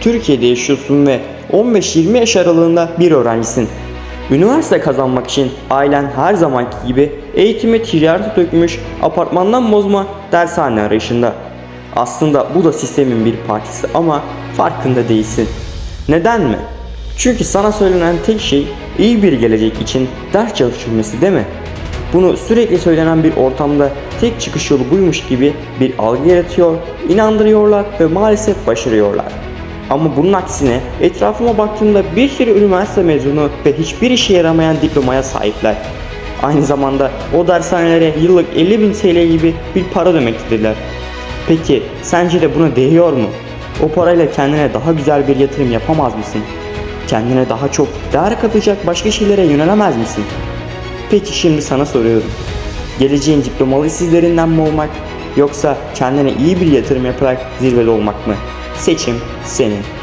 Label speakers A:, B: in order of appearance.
A: Türkiye'de yaşıyorsun ve 15-20 yaş aralığında bir öğrencisin. Üniversite kazanmak için ailen her zamanki gibi eğitimi ticarete dökmüş apartmandan bozma dershane arayışında. Aslında bu da sistemin bir parçası ama farkında değilsin. Neden mi? Çünkü sana söylenen tek şey iyi bir gelecek için ders çalışılması değil mi? Bunu sürekli söylenen bir ortamda tek çıkış yolu buymuş gibi bir algı yaratıyor, inandırıyorlar ve maalesef başarıyorlar. Ama bunun aksine etrafıma baktığımda bir sürü üniversite mezunu ve hiçbir işe yaramayan diplomaya sahipler. Aynı zamanda o dershanelere yıllık 50 bin TL gibi bir para ödemektedirler. Peki sence de buna değiyor mu? O parayla kendine daha güzel bir yatırım yapamaz mısın? Kendine daha çok değer katacak başka şeylere yönelemez misin? Peki şimdi sana soruyorum. Geleceğin diplomalı işsizlerinden mi olmak yoksa kendine iyi bir yatırım yaparak zirvede olmak mı? Seçim senin.